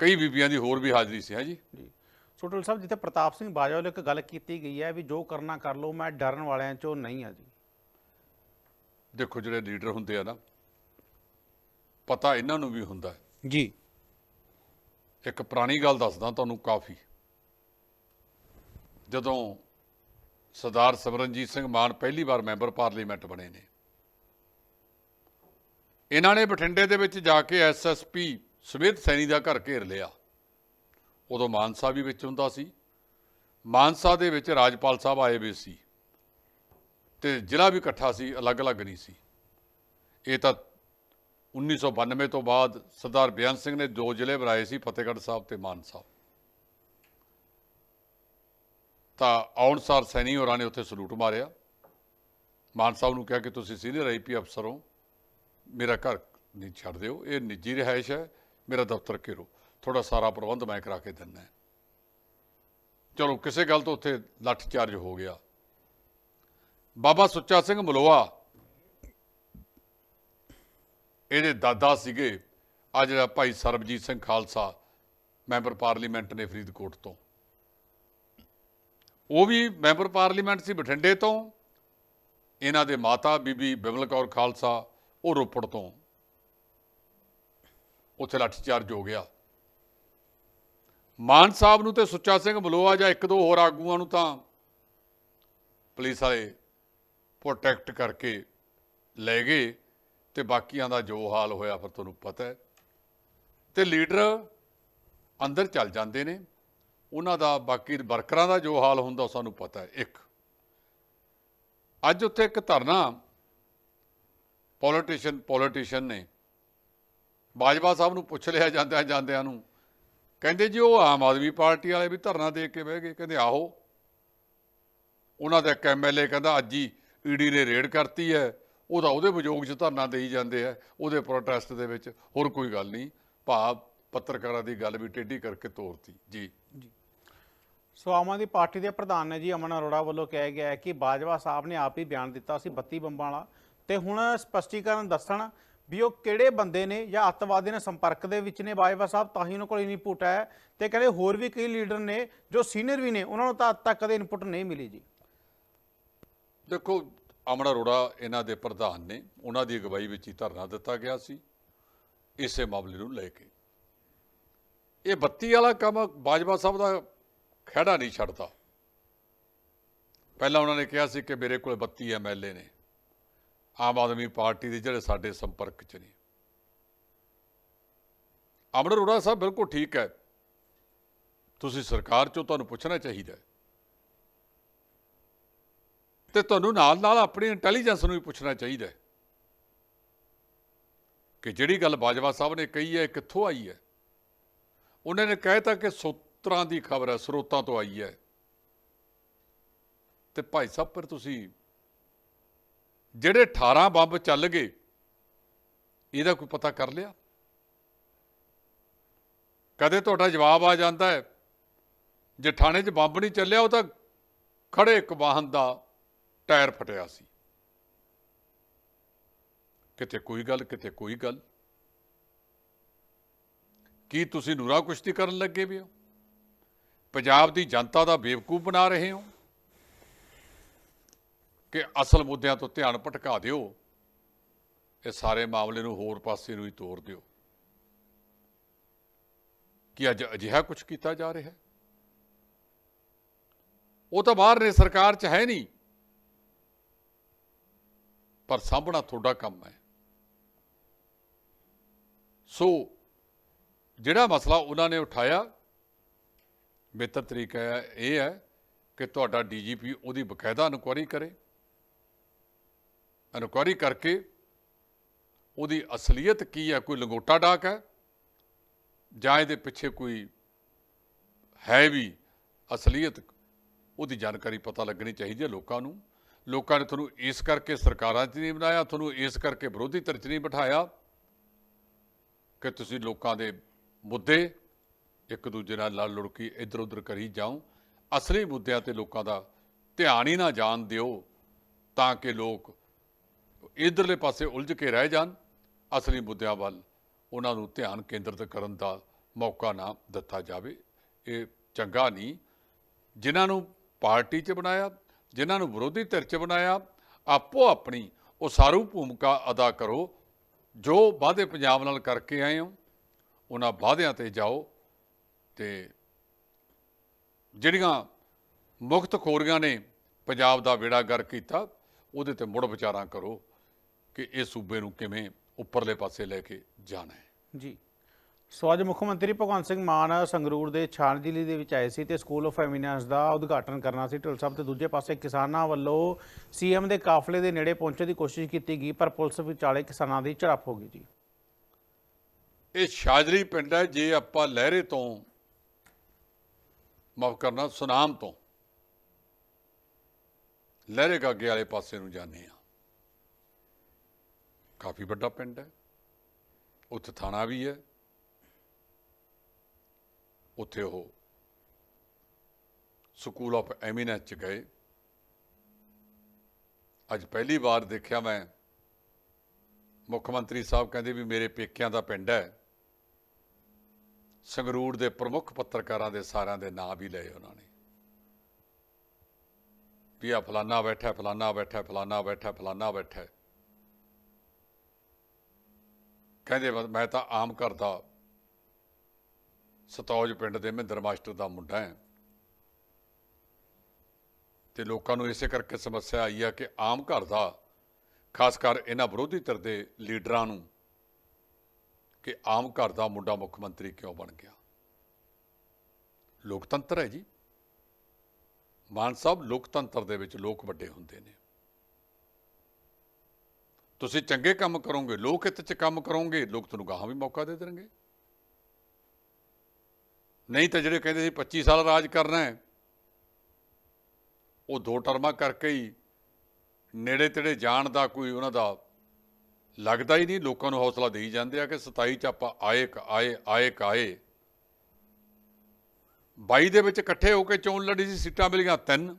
ਕਈ ਬੀਬੀਆਂ ਦੀ ਹੋਰ ਵੀ ਹਾਜ਼ਰੀ ਸੀ ਹੈ ਜੀ? ਜੀ। ਸੋਟਲ ਸਾਹਿਬ ਜਿੱਥੇ ਪ੍ਰਤਾਪ ਸਿੰਘ ਬਾਜਵਾ ਵੱਲੋਂ ਇੱਕ ਗੱਲ ਕੀਤੀ ਗਈ ਹੈ ਵੀ ਜੋ ਕਰਨਾ ਕਰ ਲਓ ਮੈਂ ਡਰਨ ਵਾਲਿਆਂ ਚੋਂ ਨਹੀਂ ਆ ਜੀ। ਦੇਖੋ ਜਿਹੜੇ ਲੀਡਰ ਹੁੰਦੇ ਆ ਨਾ ਪਤਾ ਇਹਨਾਂ ਨੂੰ ਵੀ ਹੁੰਦਾ ਹੈ। ਜੀ। ਇੱਕ ਪੁਰਾਣੀ ਗੱਲ ਦੱਸਦਾ ਤੁਹਾਨੂੰ ਕਾਫੀ। ਜਦੋਂ ਸਰਦਾਰ ਸਿਮਰਨਜੀਤ ਸਿੰਘ ਮਾਨ ਪਹਿਲੀ ਵਾਰ ਮੈਂਬਰ ਪਾਰਲੀਮੈਂਟ ਬਣੇ ਨੇ ਇਹਨਾਂ ਨੇ ਬਠਿੰਡੇ ਦੇ ਵਿੱਚ ਜਾ ਕੇ ਐਸਐਸਪੀ ਸੁਮੇਧ ਸੈਣੀ ਦਾ ਘਰ ਘੇਰ ਲਿਆ। ਉਦੋਂ ਮਾਨਸਾ ਵੀ ਵਿੱਚ ਹੁੰਦਾ ਸੀ। ਮਾਨਸਾ ਦੇ ਵਿੱਚ ਰਾਜਪਾਲ ਸਾਹਿਬ ਆਏ ਹੋਏ ਸੀ ਤੇ ਜ਼ਿਲ੍ਹਾ ਵੀ ਇਕੱਠਾ ਸੀ, ਅਲੱਗ-ਅਲੱਗ ਨਹੀਂ ਸੀ। ਇਹ ਤਾਂ 1992 ਤੋਂ ਬਾਅਦ ਸਰਦਾਰ ਬੇਅੰਤ ਸਿੰਘ ਨੇ ਦੋ ਜ਼ਿਲ੍ਹੇ ਬਣਾਏ ਸੀ, ਫਤਿਹਗੜ੍ਹ ਸਾਹਿਬ ਤੇ ਮਾਨਸਾ। ਤਾਂ ਆਉਣਸਾਰ ਸੈਣੀ ਹੋਰਾਂ ਨੇ ਉੱਥੇ ਸਲੂਟ ਮਾਰਿਆ। ਮਾਨ ਸਾਹਿਬ ਨੂੰ ਕਿਹਾ ਕਿ ਤੁਸੀਂ ਸੀਨੀਅਰ ਆਈਪੀ ਅਫਸਰ ਹੋ। ਮੇਰਾ ਘਰ ਨਹੀਂ ਛੱਡ ਦਿਓ, ਇਹ ਨਿੱਜੀ ਰਿਹਾਇਸ਼ ਹੈ, ਮੇਰਾ ਦਫ਼ਤਰ ਘੇਰੋ। ਥੋੜਾ ਸਾਰਾ ਪ੍ਰਬੰਧ ਮੈਂ ਕਰਾ ਕੇ ਦਿੰਦਾ ਚਲੋ, ਕਿਸੇ ਗੱਲ ਤੋਂ ਉੱਥੇ ਲੱਠ ਚਾਰਜ ਹੋ ਗਿਆ। ਬਾਬਾ ਸੁੱਚਾ ਸਿੰਘ ਮਲੋਆ ਇਹਦੇ ਦਾਦਾ ਸੀਗੇ। ਆ ਜਿਹੜਾ ਭਾਈ ਸਰਬਜੀਤ ਸਿੰਘ ਖਾਲਸਾ, ਮੈਂਬਰ ਪਾਰਲੀਮੈਂਟ ਨੇ ਫਰੀਦਕੋਟ ਤੋਂ। ਉਹ ਵੀ ਮੈਂਬਰ ਪਾਰਲੀਮੈਂਟ ਸੀ ਬਠਿੰਡੇ ਤੋਂ। ਇਹਨਾਂ ਦੇ ਮਾਤਾ ਬੀਬੀ ਬਿਮਲ ਕੌਰ ਖਾਲਸਾ ਉਹ ਰੋਪੜ ਤੋਂ। ਉੱਥੇ ਲਾਠੀਚਾਰਜ ਹੋ ਗਿਆ। ਮਾਨ ਸਾਹਿਬ ਨੂੰ ਤੇ ਸੁੱਚਾ ਸਿੰਘ ਮਲੋਆ ਜਾਂ ਇੱਕ ਦੋ ਹੋਰ ਆਗੂਆਂ ਨੂੰ ਤਾਂ ਪੁਲਿਸ ਵਾਲੇ ਪ੍ਰੋਟੈਕਟ ਕਰਕੇ ਲੈ ਗਏ ਤੇ ਬਾਕੀਆਂ ਦਾ ਜੋ ਹਾਲ ਹੋਇਆ ਫਿਰ ਤੁਹਾਨੂੰ ਪਤਾ ਹੈ। ਤੇ ਲੀਡਰ ਅੰਦਰ ਚੱਲ ਜਾਂਦੇ ਨੇ। ਉਹਨਾਂ ਦਾ ਬਾਕੀ ਵਰਕਰਾਂ ਦਾ ਜੋ ਹਾਲ ਹੁੰਦਾ ਉਹ ਸਾਨੂੰ ਪਤਾ ਹੈ। ਇੱਕ। ਅੱਜ ਉੱਥੇ ਇੱਕ ਧਰਨਾ ਪੋਲੀਟੀਸ਼ੀਅਨ ਪੋਲੀਟੀਸ਼ੀਅਨ ਨੇ। ਬਾਜਵਾ ਸਾਹਿਬ ਨੂੰ ਪੁੱਛ ਲਿਆ ਜਾਂਦਿਆਂ ਜਾਂਦਿਆਂ ਨੂੰ, ਕਹਿੰਦੇ ਜੀ ਉਹ ਆਮ ਆਦਮੀ ਪਾਰਟੀ ਵਾਲੇ ਵੀ ਧਰਨਾ ਦੇ ਕੇ ਬਹਿ ਗਏ, ਕਹਿੰਦੇ ਆਹੋ। ਉਹਨਾਂ ਦਾ ਇੱਕ ਐਮਐਲਏ ਕਹਿੰਦਾ, ਅੱਜ ਹੀ ਈਡੀ ਨੇ ਰੇਡ ਕਰਤੀ ਹੈ ਉਹਦਾ ਉਹਦੇ ਵਿਜੋਗ 'ਚ ਧਰਨਾ ਦੇਈ ਜਾਂਦੇ ਆ, ਉਹਦੇ ਪ੍ਰੋਟੈਸਟ ਦੇ ਵਿੱਚ, ਹੋਰ ਕੋਈ ਗੱਲ ਨਹੀਂ। ਭਾਵ ਪੱਤਰਕਾਰਾਂ ਦੀ ਗੱਲ ਵੀ ਟੇਢੀ ਕਰਕੇ ਤੋਰਤੀ। ਜੀ। ਸੋ ਆਮ ਆਦਮੀ ਪਾਰਟੀ ਦੇ ਪ੍ਰਧਾਨ ਨੇ ਜੀ ਅਮਨ ਅਰੋੜਾ ਵੱਲੋਂ ਕਿਹਾ ਗਿਆ ਹੈ ਕਿ ਬਾਜਵਾ ਸਾਹਿਬ ਨੇ ਆਪ ਹੀ ਬਿਆਨ ਦਿੱਤਾ ਸੀ 32 ਬੰਬਾਂ ਵਾਲਾ। ਤੇ ਹੁਣ ਸਪਸ਼ਟੀਕਰਨ ਦੱਸਣ ਵੀ ਉਹ ਕਿਹੜੇ ਬੰਦੇ ਨੇ ਜਾਂ ਅੱਤਵਾਦੀ ਨੇ ਸੰਪਰਕ ਦੇ ਵਿੱਚ ਨੇ ਬਾਜਵਾ ਸਾਹਿਬ ਤਾਂ ਹੀ ਉਹਨਾਂ ਕੋਲ ਇਨਪੁਟ ਹੈ ਤੇ ਕਹਿੰਦੇ ਹੋਰ ਵੀ ਕਈ ਲੀਡਰ ਨੇ ਜੋ ਸੀਨੀਅਰ ਵੀ ਨੇ, ਉਹਨਾਂ ਨੂੰ ਤਾਂ ਅੱਜ ਤੱਕ ਕਦੇ ਇਨਪੁਟ ਨਹੀਂ ਮਿਲੀ ਜੀ। ਦੇਖੋ, ਅਮਨ ਅਰੋੜਾ ਇਹਨਾਂ ਦੇ ਪ੍ਰਧਾਨ ਨੇ, ਉਹਨਾਂ ਦੀ ਅਗਵਾਈ ਵਿੱਚ ਹੀ ਧਰਨਾ ਦਿੱਤਾ ਗਿਆ ਸੀ, ਇਸੇ ਮਾਮਲੇ ਨੂੰ ਲੈ ਕੇ। ਇਹ ਬੱਤੀ ਵਾਲਾ ਕੰਮ ਬਾਜਵਾ ਸਾਹਿਬ ਦਾ ਖਹਿੜਾ ਨਹੀਂ ਛੱਡਦਾ। ਪਹਿਲਾਂ ਉਹਨਾਂ ਨੇ ਕਿਹਾ ਸੀ ਕਿ ਮੇਰੇ ਕੋਲ 32 ਐਮਐਲਏ ਨੇ। ਆਮ ਆਦਮੀ ਪਾਰਟੀ ਦੇ ਜਿਹੜੇ ਸਾਡੇ ਸੰਪਰਕ 'ਚ ਨੇ। ਅਮਨ ਅਰੋੜਾ ਸਾਹਿਬ ਬਿਲਕੁਲ ਠੀਕ ਹੈ। ਤੁਸੀਂ ਸਰਕਾਰ 'ਚੋਂ ਤੁਹਾਨੂੰ ਪੁੱਛਣਾ ਚਾਹੀਦਾ ਹੈ। ਤੇ ਤੁਹਾਨੂੰ ਨਾਲ ਨਾਲ ਆਪਣੀ ਇੰਟੈਲੀਜੈਂਸ ਨੂੰ ਵੀ ਪੁੱਛਣਾ ਚਾਹੀਦਾ ਕਿ ਜਿਹੜੀ ਗੱਲ ਬਾਜਵਾ ਸਾਹਿਬ ਨੇ ਕਹੀ ਹੈ ਕਿੱਥੋਂ ਆਈ ਹੈ? ਉਹਨਾਂ ਨੇ ਕਹਿਤਾ ਕਿ ਸੂਤਰਾਂ ਦੀ ਖਬਰ ਹੈ, ਸਰੋਤਾਂ ਤੋਂ ਆਈ ਹੈ। ਤੇ ਭਾਈ ਸਾਹਿਬ ਪਰ ਤੁਸੀਂ ਜਿਹੜੇ 18 ਬੰਬ ਚੱਲ ਗਏ, ਇਹਦਾ ਕੋਈ ਪਤਾ ਕਰ ਲਿਆ? ਕਦੇ ਤੁਹਾਡਾ ਜਵਾਬ ਆ ਜਾਂਦਾ ਹੈ, ਜੇ ਥਾਣੇ 'ਚ ਬੰਬ ਨਹੀਂ ਚੱਲਿਆ, ਉਹ ਤਾਂ ਖੜੇ ਇੱਕ ਵਾਹਨ ਦਾ ਟਾਇਰ ਫਟਿਆ ਸੀ। ਕਿਤੇ ਕੋਈ ਗੱਲ, ਕਿਤੇ ਕੋਈ ਗੱਲ। ਕੀ ਤੁਸੀਂ ਨੂਰਾ ਕੁਸ਼ਤੀ ਕਰਨ ਲੱਗੇ ਵੀ ਹੋ? ਪੰਜਾਬ ਦੀ ਜਨਤਾ ਦਾ ਬੇਵਕੂਫ ਬਣਾ ਰਹੇ ਹੋ? ਕਿ ਅਸਲ ਮੁੱਦਿਆਂ ਤੋਂ ਧਿਆਨ ਭਟਕਾ ਦਿਓ, ਇਹ ਸਾਰੇ ਮਾਮਲੇ ਨੂੰ ਹੋਰ ਪਾਸੇ ਨੂੰ ਹੀ ਤੋਰ ਦਿਓ। ਕਿ ਅੱਜ ਅਜਿਹਾ ਕੁਝ ਕੀਤਾ ਜਾ ਰਿਹਾ ਹੈ? ਉਹ ਤਾਂ ਬਾਹਰ ਨੇ, ਸਰਕਾਰ 'ਚ ਹੈ ਨਹੀਂ। ਪਰ ਸਾਂਭਣਾ ਤੁਹਾਡਾ ਕੰਮ ਹੈ। ਸੋ, ਜਿਹੜਾ ਮਸਲਾ ਉਹਨਾਂ ਨੇ ਉਠਾਇਆ, ਬਿਹਤਰ ਤਰੀਕਾ ਇਹ ਹੈ ਕਿ ਤੁਹਾਡਾ ਡੀਜੀਪੀ ਉਹਦੀ ਬਕਾਇਦਾ ਇਨਕੁਆਇਰੀ ਕਰੇ। ਇਨਕੁਆਇਰੀ ਕਰਕੇ ਉਹਦੀ ਅਸਲੀਅਤ ਕੀ ਹੈ? ਕੋਈ ਲੰਗੋਟਾ ਡਾਕ ਹੈ? ਜਾਂ ਇਹਦੇ ਪਿੱਛੇ ਕੋਈ ਹੈ ਵੀ ਅਸਲੀਅਤ? ਉਹਦੀ ਜਾਣਕਾਰੀ ਪਤਾ ਲੱਗਣੀ ਚਾਹੀਦੀ ਹੈ ਲੋਕਾਂ ਨੂੰ। ਲੋਕਾਂ ਨੇ ਤੁਹਾਨੂੰ ਇਸ ਕਰਕੇ ਸਰਕਾਰਾਂ 'ਚ ਨਹੀਂ ਬਣਾਇਆ ਤੁਹਾਨੂੰ ਇਸ ਕਰਕੇ ਵਿਰੋਧੀ ਧਿਰ 'ਚ ਨਹੀਂ ਬਿਠਾਇਆ ਕਿ ਤੁਸੀਂ ਲੋਕਾਂ ਦੇ ਮੁੱਦੇ ਇੱਕ ਦੂਜੇ ਨਾਲ ਲੜ ਲੁੜ ਕੇ ਇੱਧਰ ਉੱਧਰ ਕਰੀ ਜਾਓ। ਅਸਲੀ ਮੁੱਦਿਆਂ ਤੇ ਲੋਕਾਂ ਦਾ ਧਿਆਨ ਹੀ ਨਾ ਜਾਣ ਦਿਓ ਤਾਂ ਕਿ ਲੋਕ ਇਧਰਲੇ ਪਾਸੇ ਉਲਝ ਕੇ ਰਹਿ ਜਾਣ। ਅਸਲੀ ਮੁੱਦਿਆਂ ਵੱਲ ਉਹਨਾਂ ਨੂੰ ਧਿਆਨ ਕੇਂਦਰਿਤ ਕਰਨ ਦਾ ਮੌਕਾ ਨਾ ਦਿੱਤਾ ਜਾਵੇ। ਇਹ ਚੰਗਾ ਨਹੀਂ। ਜਿਨ੍ਹਾਂ ਨੂੰ ਪਾਰਟੀ 'ਚ ਬਣਾਇਆ, ਜਿਨ੍ਹਾਂ ਨੂੰ ਵਿਰੋਧੀ ਧਿਰ 'ਚ ਬਣਾਇਆ, ਆਪੋ ਆਪਣੀ ਉਸਾਰੂ ਭੂਮਿਕਾ ਅਦਾ ਕਰੋ। ਜੋ ਵਾਅਦੇ ਪੰਜਾਬ ਨਾਲ ਕਰਕੇ ਆਏ ਹੋ, ਉਹਨਾਂ ਵਾਅਦਿਆਂ ਤੇ ਜਾਓ ਤੇ ਜਿਹੜੀਆਂ ਮੁਕਤ ਖੋਰੀਆਂ ਨੇ ਪੰਜਾਬ ਦਾ ਬੇੜਾ ਗਰ ਕੀਤਾ, ਉਹਦੇ ਤੇ ਮੁੜ ਵਿਚਾਰਾਂ ਕਰੋ। ਕਿ ਇਹ ਸੂਬੇ ਨੂੰ ਕਿਵੇਂ ਉੱਪਰਲੇ ਪਾਸੇ ਲੈ ਕੇ ਜਾਣਾ ਹੈ। ਜੀ। ਸੋ ਅੱਜ ਮੁੱਖ ਮੰਤਰੀ ਭਗਵੰਤ ਸਿੰਘ ਮਾਨ ਸੰਗਰੂਰ ਦੇ ਛਾਣ ਜ਼ਿਲ੍ਹੇ ਦੇ ਵਿੱਚ ਆਏ ਸੀ ਤੇ ਸਕੂਲ ਆਫ ਫੈਮਿਨੈਂਸ ਦਾ ਉਦਘਾਟਨ ਕਰਨਾ ਸੀ। ਢਿੱਲ ਸਾਹਿਬ ਤੇ ਦੂਜੇ ਪਾਸੇ ਕਿਸਾਨਾਂ ਵੱਲੋਂ ਸੀਐਮ ਦੇ ਕਾਫਲੇ ਦੇ ਨੇੜੇ ਪਹੁੰਚਣ ਦੀ ਕੋਸ਼ਿਸ਼ ਕੀਤੀ ਗਈ ਪਰ ਪੁਲਿਸ ਵਿਚਾਲੇ ਕਿਸਾਨਾਂ ਦੀ ਝੜਪ ਹੋ ਗਈ ਜੀ। ਇਹ ਸ਼ਾਜਰੀ ਪਿੰਡ ਹੈ ਜੇ ਆਪਾਂ ਲਹਿਰੇ ਤੋਂ ਮਾਫ ਕਰਨਾ ਸੁਨਾਮ ਤੋਂ ਲਹਿਰੇ ਗਾਗੇ ਵਾਲੇ ਪਾਸੇ ਨੂੰ ਜਾਂਦੇ ਆ ਕਾਫੀ ਵੱਡਾ ਪਿੰਡ ਹੈ। ਉੱਥੇ ਥਾਣਾ ਵੀ ਹੈ। ਉੱਥੇ ਉਹ ਸਕੂਲ ਆਫ ਐਮੀਨੈਂਸ ਚ ਗਏ। ਅੱਜ ਪਹਿਲੀ ਵਾਰ ਦੇਖਿਆ ਮੈਂ। ਮੁੱਖ ਮੰਤਰੀ ਸਾਹਿਬ ਕਹਿੰਦੇ ਵੀ ਮੇਰੇ ਪੇਕਿਆਂ ਦਾ ਪਿੰਡ ਹੈ। ਸੰਗਰੂਰ ਦੇ ਪ੍ਰਮੁੱਖ ਪੱਤਰਕਾਰਾਂ ਦੇ ਸਾਰਿਆਂ ਦੇ ਨਾਂ ਵੀ ਲਏ ਉਹਨਾਂ ਨੇ। ਵੀ ਆ ਫਲਾਨਾ ਬੈਠਾ ਫਲਾਨਾ ਬੈਠਾ ਫਲਾਨਾ ਬੈਠਾ ਫਲਾਨਾ ਬੈਠਾ। ਕਹਿੰਦੇ ਮੈਂ ਤਾਂ ਆਮ ਘਰ ਦਾ ਸਤੌਜ ਪਿੰਡ ਦੇ ਮਹਿੰਦਰ ਮਾਸਟਰ ਦਾ ਮੁੰਡਾ ਹੈ। ਤੇ ਲੋਕਾਂ ਨੂੰ ਇਸੇ ਕਰਕੇ ਸਮੱਸਿਆ ਆਈ ਹੈ ਕਿ ਆਮ ਘਰ ਦਾ, ਖਾਸ ਕਰ ਇਹਨਾਂ ਵਿਰੋਧੀ ਧਿਰ ਦੇ ਲੀਡਰਾਂ ਨੂੰ, ਕਿ ਆਮ ਘਰ ਦਾ ਮੁੰਡਾ ਮੁੱਖ ਮੰਤਰੀ ਕਿਉਂ ਬਣ ਗਿਆ? ਲੋਕਤੰਤਰ ਹੈ ਜੀ। ਮਾਨ ਸਾਹਿਬ, ਲੋਕਤੰਤਰ ਦੇ ਵਿੱਚ ਲੋਕ ਵੱਡੇ ਹੁੰਦੇ ਨੇ। ਤੁਸੀਂ ਚੰਗੇ ਕੰਮ ਕਰੋਗੇ, ਲੋਕ ਹਿੱਤ 'ਚ ਕੰਮ ਕਰੋਗੇ, ਲੋਕ ਤੁਹਾਨੂੰ ਗਾਹਾਂ ਵੀ ਮੌਕਾ ਦੇ ਦੇਣਗੇ। ਨਹੀਂ ਤਾਂ ਜਿਹੜੇ ਕਹਿੰਦੇ ਸੀ 25 ਸਾਲ ਰਾਜ ਕਰਨਾ ਹੈ, ਉਹ ਦੋ ਟਰਮਾਂ ਕਰਕੇ ਹੀ ਨੇੜੇ ਤੇੜੇ ਜਾਣ ਦਾ ਕੋਈ ਉਹਨਾਂ ਦਾ ਲੱਗਦਾ ਹੀ ਨਹੀਂ, ਲੋਕਾਂ ਨੂੰ ਹੌਸਲਾ ਦੇਈ ਜਾਂਦੇ ਆ ਕਿ 27 ਚ ਆਪਾਂ ਆਏ ਕ ਆਏ ਆਏ ਕ ਆਏ। 22 ਦੇ ਵਿੱਚ ਇਕੱਠੇ ਹੋ ਕੇ ਚੋਣ ਲੜੀ ਸੀ, ਸੀਟਾਂ ਮਿਲੀਆਂ ਤਿੰਨ।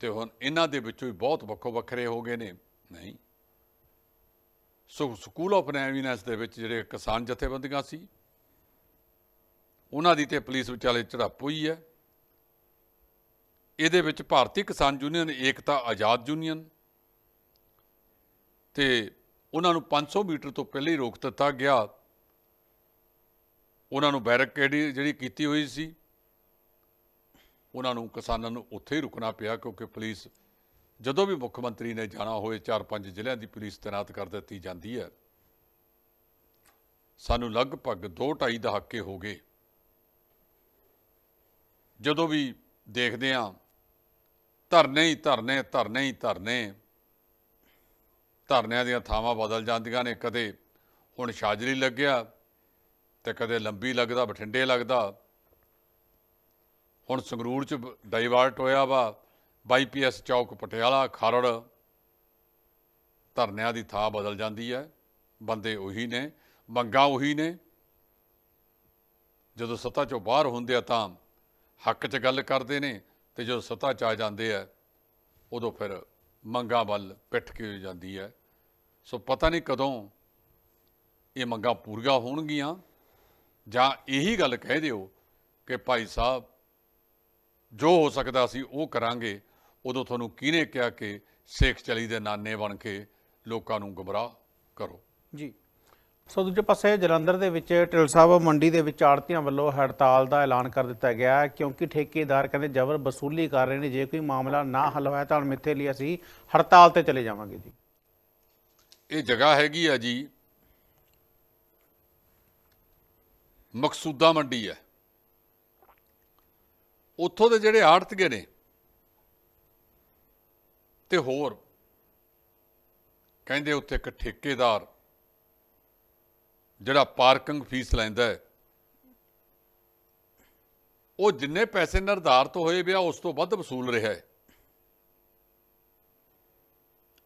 ਤੇ ਹੁਣ ਇਹਨਾਂ ਦੇ ਵਿੱਚੋਂ ਵੀ ਬਹੁਤ ਵੱਖੋ ਵੱਖਰੇ ਹੋ ਗਏ ਨੇ। ਨਹੀਂ। ਸੋ ਸਕੂਲ ਆਫ ਐਮੀਨੈਂਸ ਦੇ ਵਿੱਚ ਜਿਹੜੇ ਕਿਸਾਨ ਜਥੇਬੰਦੀਆਂ ਸੀ, ਉਹਨਾਂ ਦੀ ਤੇ ਪੁਲਿਸ ਵਿਚਾਲੇ ਝੜਪ ਹੋਈ ਹੈ। ਇਹਦੇ ਵਿੱਚ ਭਾਰਤੀ ਕਿਸਾਨ ਯੂਨੀਅਨ, ਏਕਤਾ ਆਜ਼ਾਦ ਯੂਨੀਅਨ ਤੇ ਉਹਨਾਂ ਨੂੰ 500 ਮੀਟਰ ਤੋਂ ਪਹਿਲੇ ਹੀ ਰੋਕ ਦਿੱਤਾ ਗਿਆ। ਉਹਨਾਂ ਨੂੰ ਬੈਰਕੇਡ ਜਿਹੜੀ ਕੀਤੀ ਹੋਈ ਸੀ। ਉਹਨਾਂ ਨੂੰ ਕਿਸਾਨਾਂ ਨੂੰ ਉੱਥੇ ਹੀ ਰੁਕਣਾ ਪਿਆ ਕਿਉਂਕਿ ਪੁਲਿਸ ਜਦੋਂ ਵੀ ਮੁੱਖ ਮੰਤਰੀ ਨੇ ਜਾਣਾ ਹੋਏ 4-5 ਜ਼ਿਲ੍ਹਿਆਂ ਦੀ ਪੁਲਿਸ ਤਾਇਨਾਤ ਕਰ ਦਿੱਤੀ ਜਾਂਦੀ ਹੈ। ਸਾਨੂੰ ਲਗਭਗ 2.5 ਦਹਾਕੇ ਹੋ ਗਏ। ਜਦੋਂ ਵੀ ਦੇਖਦੇ ਹਾਂ, ਧਰਨੇ ਹੀ ਧਰਨੇ ਧਰਨੇ ਹੀ ਧਰਨੇ, ਧਰਨਿਆਂ ਦੀਆਂ ਥਾਵਾਂ ਬਦਲ ਜਾਂਦੀਆਂ ਨੇ। ਕਦੇ ਹੁਣ ਸ਼ਾਜਰੀ ਲੱਗਿਆ ਤੇ ਕਦੇ ਲੰਬੀ ਲੱਗਦਾ, ਬਠਿੰਡੇ ਲੱਗਦਾ। ਹੁਣ ਸੰਗਰੂਰ ਚ ਡਾਈਵਰਟ ਹੋਇਆ ਵਾ, ਬਾਈਪੀਐਸ ਚੌਕ ਪਟਿਆਲਾ, ਖਰੜ। ਧਰਨਿਆਂ ਦੀ ਥਾਂ ਬਦਲ ਜਾਂਦੀ ਹੈ। ਬੰਦੇ ਉਹੀ ਨੇ, ਮੰਗਾਂ ਉਹੀ ਨੇ। ਜਦੋਂ ਸੱਤਾ ਚੋਂ ਬਾਹਰ ਹੁੰਦੇ ਆ ਤਾਂ ਹੱਕ 'ਚ ਗੱਲ ਕਰਦੇ ਨੇ ਤੇ ਜਦੋਂ ਸੱਤਾ 'ਚ ਆ ਜਾਂਦੇ ਆ, ਉਦੋਂ ਫਿਰ ਮੰਗਾਂ ਵੱਲ ਪਿੱਠ ਕੇ ਜਾਂਦੀ ਹੈ। ਸੋ ਪਤਾ ਨਹੀਂ ਕਦੋਂ ਇਹ ਮੰਗਾਂ ਪੂਰੀਆਂ ਹੋਣਗੀਆਂ। ਜਾਂ ਇਹੀ ਗੱਲ ਕਹਿ ਦਿਓ ਕਿ ਭਾਈ ਸਾਹਿਬ ਜੋ ਹੋ ਸਕਦਾ ਸੀ ਉਹ ਕਰਾਂਗੇ ਉਦੋਂ ਤੁਹਾਨੂੰ ਕਿਹਨੇ ਕਿਹਾ ਕਿ ਸੇਖ ਚਲੀ ਦੇ ਨਾਨੇ ਬਣ ਕੇ ਲੋਕਾਂ ਨੂੰ ਗੁੰਮਰਾਹ ਕਰੋ? ਜੀ। ਸੋ ਦੂਜੇ ਪਾਸੇ ਜਲੰਧਰ ਦੇ ਵਿੱਚ ਢਿਲ ਸਾਹਿਬ ਮੰਡੀ ਦੇ ਵਿੱਚ ਆੜਤੀਆਂ ਵੱਲੋਂ ਹੜਤਾਲ ਦਾ ਐਲਾਨ ਕਰ ਦਿੱਤਾ ਗਿਆ ਕਿਉਂਕਿ ਠੇਕੇਦਾਰ ਕਹਿੰਦੇ ਜ਼ਬਰ ਵਸੂਲੀ ਕਰ ਰਹੇ ਨੇ ਜੇ ਕੋਈ ਮਾਮਲਾ ਨਾ ਹੱਲ ਹੋਇਆ ਤਾਂ ਮਿੱਥੇ ਲਈ ਅਸੀਂ ਹੜਤਾਲ ਤੇ ਚਲੇ ਜਾਵਾਂਗੇ ਜੀ। ਇਹ ਜਗ੍ਹਾ ਹੈਗੀ ਆ ਜੀ ਮਕਸੂਦਾ ਮੰਡੀ ਹੈ। ਉੱਥੋਂ ਦੇ ਜਿਹੜੇ ਆੜਤੀਏ ਨੇ ਤੇ ਹੋਰ ਕਹਿੰਦੇ ਉੱਥੇ ਇੱਕ ਠੇਕੇਦਾਰ ਜਿਹੜਾ ਪਾਰਕਿੰਗ ਫੀਸ ਲੈਂਦਾ ਹੈ, ਉਹ ਜਿੰਨੇ ਪੈਸੇ ਨਿਰਧਾਰਤ ਹੋਏ ਵਿਆ ਉਸ ਤੋਂ ਵੱਧ ਵਸੂਲ ਰਿਹਾ ਹੈ।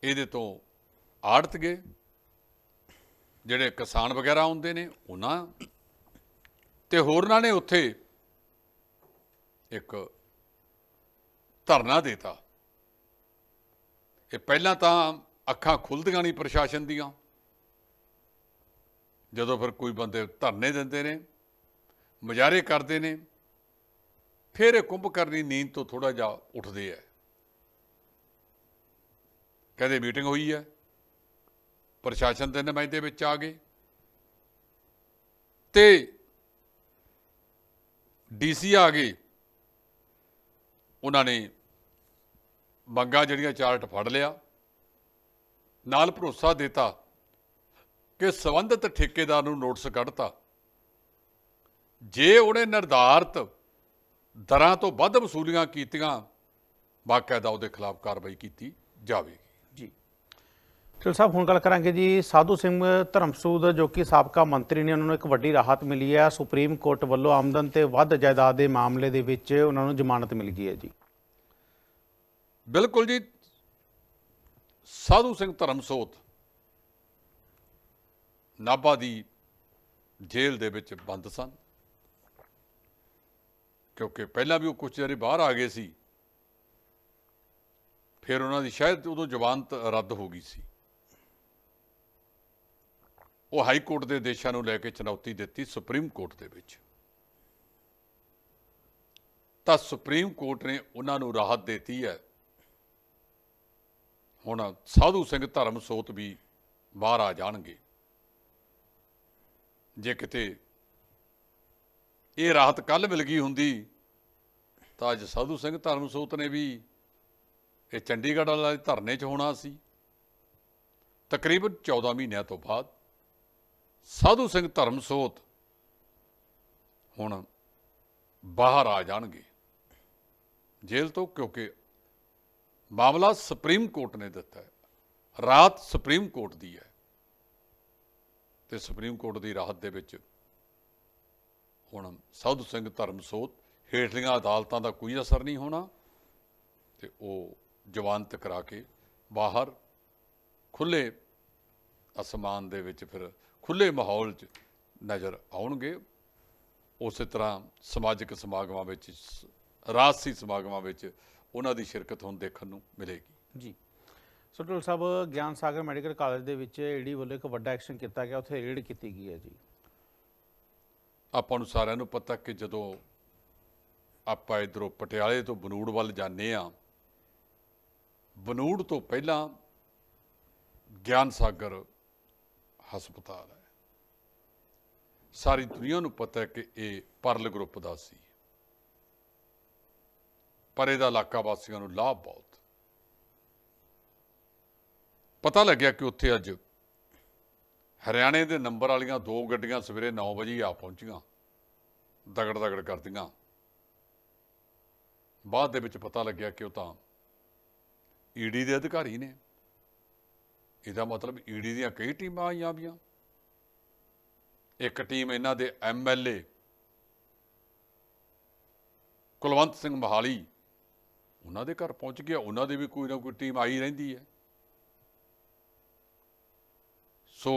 ਇਹਦੇ ਤੋਂ ਆੜਤ ਗਏ। ਜਿਹੜੇ ਕਿਸਾਨ ਵਗੈਰਾ ਆਉਂਦੇ ਨੇ, ਉਹਨਾਂ ਤੇ ਹੋਰਨਾਂ ਨੇ ਉੱਥੇ ਇੱਕ ਧਰਨਾ ਦੇਤਾ। ਇਹ ਪਹਿਲਾਂ ਤਾਂ ਅੱਖਾਂ ਖੁੱਲਦੀਆਂ ਨਹੀਂ ਪ੍ਰਸ਼ਾਸਨ ਦੀਆਂ। ਜਦੋਂ ਫਿਰ ਕੋਈ ਬੰਦੇ ਧਰਨੇ ਦਿੰਦੇ ਨੇ, ਮੁਜ਼ਾਹਰੇ ਕਰਦੇ ਨੇ, ਫਿਰ ਇਹ ਕੁੰਭਕਰਨੀ ਨੀਂਦ ਤੋਂ ਥੋੜਾ ਜਿਹਾ ਉੱਠਦੇ ਆ ਕਹਿੰਦੇ ਮੀਟਿੰਗ ਹੋਈ ਹੈ ਪ੍ਰਸ਼ਾਸਨ ਦੇ ਨੁਮਾਇੰਦੇ ਵਿੱਚ ਆ ਗਏ। ਤੇ ਡੀਸੀ ਆ ਗਏ। ਉਹਨਾਂ ਨੇ ਮੰਗਾਂ ਜਿਹੜੀਆਂ ਚਾਰਟ ਫੜ ਲਿਆ, ਨਾਲ ਭਰੋਸਾ ਦਿੱਤਾ ਕਿ ਸੰਬੰਧਿਤ ਠੇਕੇਦਾਰ ਨੂੰ ਨੋਟਿਸ ਕੱਢਤਾ। ਜੇ ਉਹਨੇ ਨਿਰਧਾਰਤ ਦਰਾਂ ਤੋਂ ਵੱਧ ਵਸੂਲੀਆਂ ਕੀਤੀਆਂ ਬਾਕਾਇਦਾ ਉਹਦੇ ਖਿਲਾਫ ਕਾਰਵਾਈ ਕੀਤੀ ਜਾਵੇ। ਢਿਲ ਸਾਹਿਬ, ਹੁਣ ਗੱਲ ਕਰਾਂਗੇ ਜੀ। ਸਾਧੂ ਸਿੰਘ ਧਰਮਸੂਦ, ਜੋ ਕਿ ਸਾਬਕਾ ਮੰਤਰੀ ਨੇ, ਉਹਨਾਂ ਨੂੰ ਇੱਕ ਵੱਡੀ ਰਾਹਤ ਮਿਲੀ ਹੈ। ਸੁਪਰੀਮ ਕੋਰਟ ਵੱਲੋਂ ਆਮਦਨ ਤੇ ਵੱਧ ਜਾਇਦਾਦ ਦੇ ਮਾਮਲੇ ਦੇ ਵਿੱਚ ਉਹਨਾਂ ਨੂੰ ਜ਼ਮਾਨਤ ਮਿਲ ਗਈ ਹੈ ਜੀ। ਬਿਲਕੁਲ ਜੀ। ਸਾਧੂ ਸਿੰਘ ਧਰਮਸੋਤ ਨਾਭਾ ਦੀ ਜੇਲ੍ਹ ਦੇ ਵਿੱਚ ਬੰਦ ਸਨ। ਕਿਉਂਕਿ ਪਹਿਲਾਂ ਵੀ ਉਹ ਕੁਝ ਚਿਰ ਬਾਹਰ ਆ ਗਏ ਸੀ। ਫਿਰ ਉਹਨਾਂ ਦੀ ਸ਼ਾਇਦ ਉਦੋਂ ਜ਼ਮਾਨਤ ਰੱਦ ਹੋ ਗਈ ਸੀ। ਉਹ ਹਾਈ ਕੋਰਟ ਦੇ ਆਦੇਸ਼ਾਂ ਨੂੰ ਲੈ ਕੇ ਚੁਣੌਤੀ ਦਿੱਤੀ ਸੁਪਰੀਮ ਕੋਰਟ ਦੇ ਵਿੱਚ। ਤਾਂ ਸੁਪਰੀਮ ਕੋਰਟ ਨੇ ਉਹਨਾਂ ਨੂੰ ਰਾਹਤ ਦਿੱਤੀ ਹੈ। ਹੁਣ ਸਾਧੂ ਸਿੰਘ ਧਰਮਸੋਤ ਵੀ ਬਾਹਰ ਆ ਜਾਣਗੇ। ਜੇ ਕਿਤੇ ਇਹ ਰਾਹਤ ਕੱਲ ਮਿਲ ਗਈ ਹੁੰਦੀ, ਤਾਂ ਅੱਜ ਸਾਧੂ ਸਿੰਘ ਧਰਮਸੋਤ ਨੇ ਵੀ ਇਹ ਚੰਡੀਗੜ੍ਹ ਵਾਲੇ ਧਰਨੇ 'ਚ ਹੋਣਾ ਸੀ। ਤਕਰੀਬਨ 14 ਮਹੀਨਿਆਂ ਤੋਂ ਬਾਅਦ ਸਾਧੂ ਸਿੰਘ ਧਰਮਸੋਤ ਹੁਣ ਬਾਹਰ ਆ ਜਾਣਗੇ। ਜੇਲ੍ਹ ਤੋਂ, ਕਿਉਂਕਿ ਮਾਮਲਾ ਸੁਪਰੀਮ ਕੋਰਟ ਨੇ ਦਿੱਤਾ ਹੈ। ਰਾਤ ਸੁਪਰੀਮ ਕੋਰਟ ਦੀ ਹੈ। ਤੇ ਸੁਪਰੀਮ ਕੋਰਟ ਦੀ ਰਾਹਤ ਦੇ ਵਿੱਚ ਹੁਣ ਸਾਧੂ ਸਿੰਘ ਧਰਮਸੋਤ ਹੇਠਲੀਆਂ ਅਦਾਲਤਾਂ ਦਾ ਕੋਈ ਅਸਰ ਨਹੀਂ ਹੋਣਾ ਤੇ ਉਹ ਜਵਾਨ ਕਰਾ ਕੇ ਬਾਹਰ ਖੁੱਲੇ ਅਸਮਾਨ ਦੇ ਵਿੱਚ ਫਿਰ ਖੁੱਲੇ ਮਾਹੌਲ 'ਚ ਨਜ਼ਰ ਆਉਣਗੇ। ਉਸੇ ਤਰ੍ਹਾਂ ਸਮਾਜਿਕ ਸਮਾਗਮਾਂ ਵਿੱਚ ਰਾਜਸੀ ਸਮਾਗਮਾਂ ਵਿੱਚ ਉਹਨਾਂ ਦੀ ਸ਼ਿਰਕਤ ਹੁਣ ਦੇਖਣ ਨੂੰ ਮਿਲੇਗੀ। ਜੀ। ਸੋ ਢਿਲ ਸਾਹਿਬ ਗਿਆਨ ਸਾਗਰ ਮੈਡੀਕਲ ਕਾਲਜ ਦੇ ਵਿੱਚ ਈਡੀ ਵੱਲੋਂ ਇੱਕ ਵੱਡਾ ਐਕਸ਼ਨ ਕੀਤਾ ਗਿਆ ਉੱਥੇ ਰੇਡ ਕੀਤੀ ਗਈ ਹੈ ਜੀ। ਆਪਾਂ ਨੂੰ ਸਾਰਿਆਂ ਨੂੰ ਪਤਾ ਕਿ ਜਦੋਂ ਆਪਾਂ ਇਧਰੋਂ ਪਟਿਆਲੇ ਤੋਂ ਬਨੂੜ ਵੱਲ ਜਾਂਦੇ ਆ ਬਨੂੜ ਤੋਂ ਪਹਿਲਾਂ ਗਿਆਨ ਸਾਗਰ ਹਸਪਤਾਲ ਹੈ। ਸਾਰੀ ਦੁਨੀਆ ਨੂੰ ਪਤਾ ਹੈ ਕਿ ਇਹ ਪਰਲ ਗਰੁੱਪ ਦਾ ਸੀ। ਪਰ ਇਹਦਾ ਇਲਾਕਾ ਵਾਸੀਆਂ ਨੂੰ ਲਾਭ ਬਹੁਤ। ਪਤਾ ਲੱਗਿਆ ਕਿ ਉੱਥੇ ਅੱਜ ਹਰਿਆਣੇ ਦੇ ਨੰਬਰ ਵਾਲੀਆਂ ਦੋ ਗੱਡੀਆਂ ਸਵੇਰੇ 9 ਵਜੇ ਆ ਪਹੁੰਚੀਆਂ। ਦਗੜ ਦਗੜ ਕਰਦੀਆਂ। ਬਾਅਦ ਦੇ ਵਿੱਚ ਪਤਾ ਲੱਗਿਆ ਕਿ ਉਹ ਤਾਂ ਈਡੀ ਦੇ ਅਧਿਕਾਰੀ ਨੇ। ਇਹਦਾ ਮਤਲਬ ਈਡੀ ਦੀਆਂ ਕਈ ਟੀਮਾਂ ਆਈਆਂ ਵੀਆਂ। ਇੱਕ ਟੀਮ ਇਹਨਾਂ ਦੇ ਐਮਐਲਏ ਕੁਲਵੰਤ ਸਿੰਘ ਮਹਾਲੀ, ਉਹਨਾਂ ਦੇ ਘਰ ਪਹੁੰਚ ਗਿਆ। ਉਹਨਾਂ ਦੇ ਵੀ ਕੋਈ ਨਾ ਕੋਈ ਟੀਮ ਆਈ ਰਹਿੰਦੀ ਹੈ। ਸੋ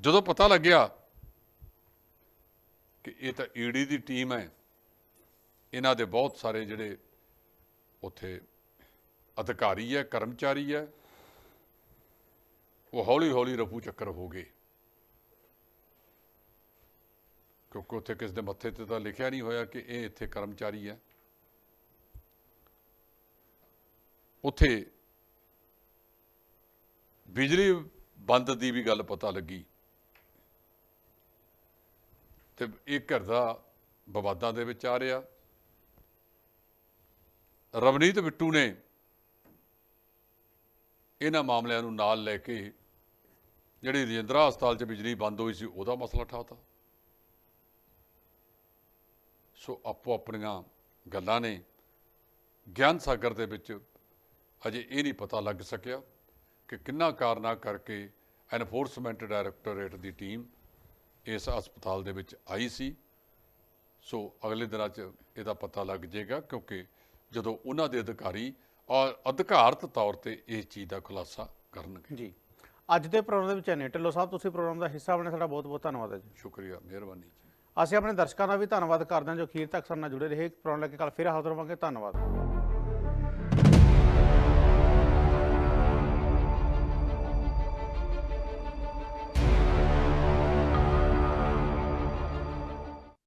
ਜਦੋਂ ਪਤਾ ਲੱਗਿਆ ਕਿ ਇਹ ਤਾਂ ਈਡੀ ਦੀ ਟੀਮ ਹੈ, ਇਹਨਾਂ ਦੇ ਬਹੁਤ ਸਾਰੇ ਜਿਹੜੇ ਉੱਥੇ ਅਧਿਕਾਰੀ ਹੈ, ਕਰਮਚਾਰੀ ਹੈ, ਉਹ ਹੌਲੀ ਹੌਲੀ ਰਫੂ ਚੱਕਰ ਹੋ ਗਏ। ਕਿਉਂਕਿ ਉੱਥੇ ਕਿਸ ਦੇ ਮੱਥੇ ਤੇ ਤਾਂ ਲਿਖਿਆ ਨਹੀਂ ਹੋਇਆ ਕਿ ਇਹ ਇੱਥੇ ਕਰਮਚਾਰੀ ਹੈ। ਉੱਥੇ ਬਿਜਲੀ ਬੰਦ ਦੀ ਵੀ ਗੱਲ ਪਤਾ ਲੱਗੀ। ਤੇ ਇਹ ਘਰ ਦਾ ਵਿਵਾਦਾਂ ਦੇ ਵਿੱਚ ਆ ਰਿਹਾ। ਰਵਨੀਤ ਬਿੱਟੂ ਨੇ ਇਹਨਾਂ ਮਾਮਲਿਆਂ ਨੂੰ ਨਾਲ ਲੈ ਕੇ ਜਿਹੜੀ ਰਜਿੰਦਰਾ ਹਸਪਤਾਲ 'ਚ ਬਿਜਲੀ ਬੰਦ ਹੋਈ ਸੀ, ਉਹਦਾ ਮਸਲਾ ਠਾਤਾ ਸੋ ਆਪੋ ਆਪਣੀਆਂ ਗੱਲਾਂ ਨੇ ਗਿਆਨ ਸਾਗਰ ਦੇ ਵਿੱਚ ਅਜੇ ਇਹ ਨਹੀਂ ਪਤਾ ਲੱਗ ਸਕਿਆ ਕਿ ਕਿੰਨਾ ਕਾਰਨਾ ਕਰਕੇ ਐਨਫੋਰਸਮੈਂਟ ਡਾਇਰੈਕਟੋਰੇਟ ਦੀ ਟੀਮ ਇਸ ਹਸਪਤਾਲ ਦੇ ਵਿੱਚ ਆਈ ਸੀ। ਸੋ ਅਗਲੇ ਦਿਨਾਂ 'ਚ ਇਹਦਾ ਪਤਾ ਲੱਗ ਜਾਏਗਾ ਕਿਉਂਕਿ ਜਦੋਂ ਉਹਨਾਂ ਦੇ ਅਧਿਕਾਰੀ ਔਰ ਅਧਿਕਾਰਤ ਤੌਰ ਤੇ ਇਸ ਚੀਜ਼ ਦਾ ਖੁਲਾਸਾ ਕਰਨਗੇ। ਜੀ। ਅੱਜ ਦੇ ਪ੍ਰੋਗਰਾਮ ਦੇ ਵਿੱਚ ਨੇ ਢਿੱਲੋਂ ਸਾਹਿਬ ਤੁਸੀਂ ਪ੍ਰੋਗਰਾਮ ਦਾ ਹਿੱਸਾ ਬਣੇ ਤੁਹਾਡਾ ਬਹੁਤ ਬਹੁਤ ਧੰਨਵਾਦ ਹੈ ਜੀ। ਸ਼ੁਕਰੀਆ ਮਿਹਰਬਾਨੀ ਜੀ। ਅਸੀਂ ਆਪਣੇ ਦਰਸ਼ਕਾਂ ਦਾ ਵੀ ਧੰਨਵਾਦ ਕਰਦੇ ਹਾਂ ਜੋ ਅਖੀਰ ਤੱਕ ਸਾਡੇ ਨਾਲ ਜੁੜੇ ਰਹੇ। ਪ੍ਰੋਗਰਾਮ ਲੈ ਕੇ ਕੱਲ ਫਿਰ ਹਾਜ਼ਰ ਹੋਵਾਂਗੇ। ਧੰਨਵਾਦ।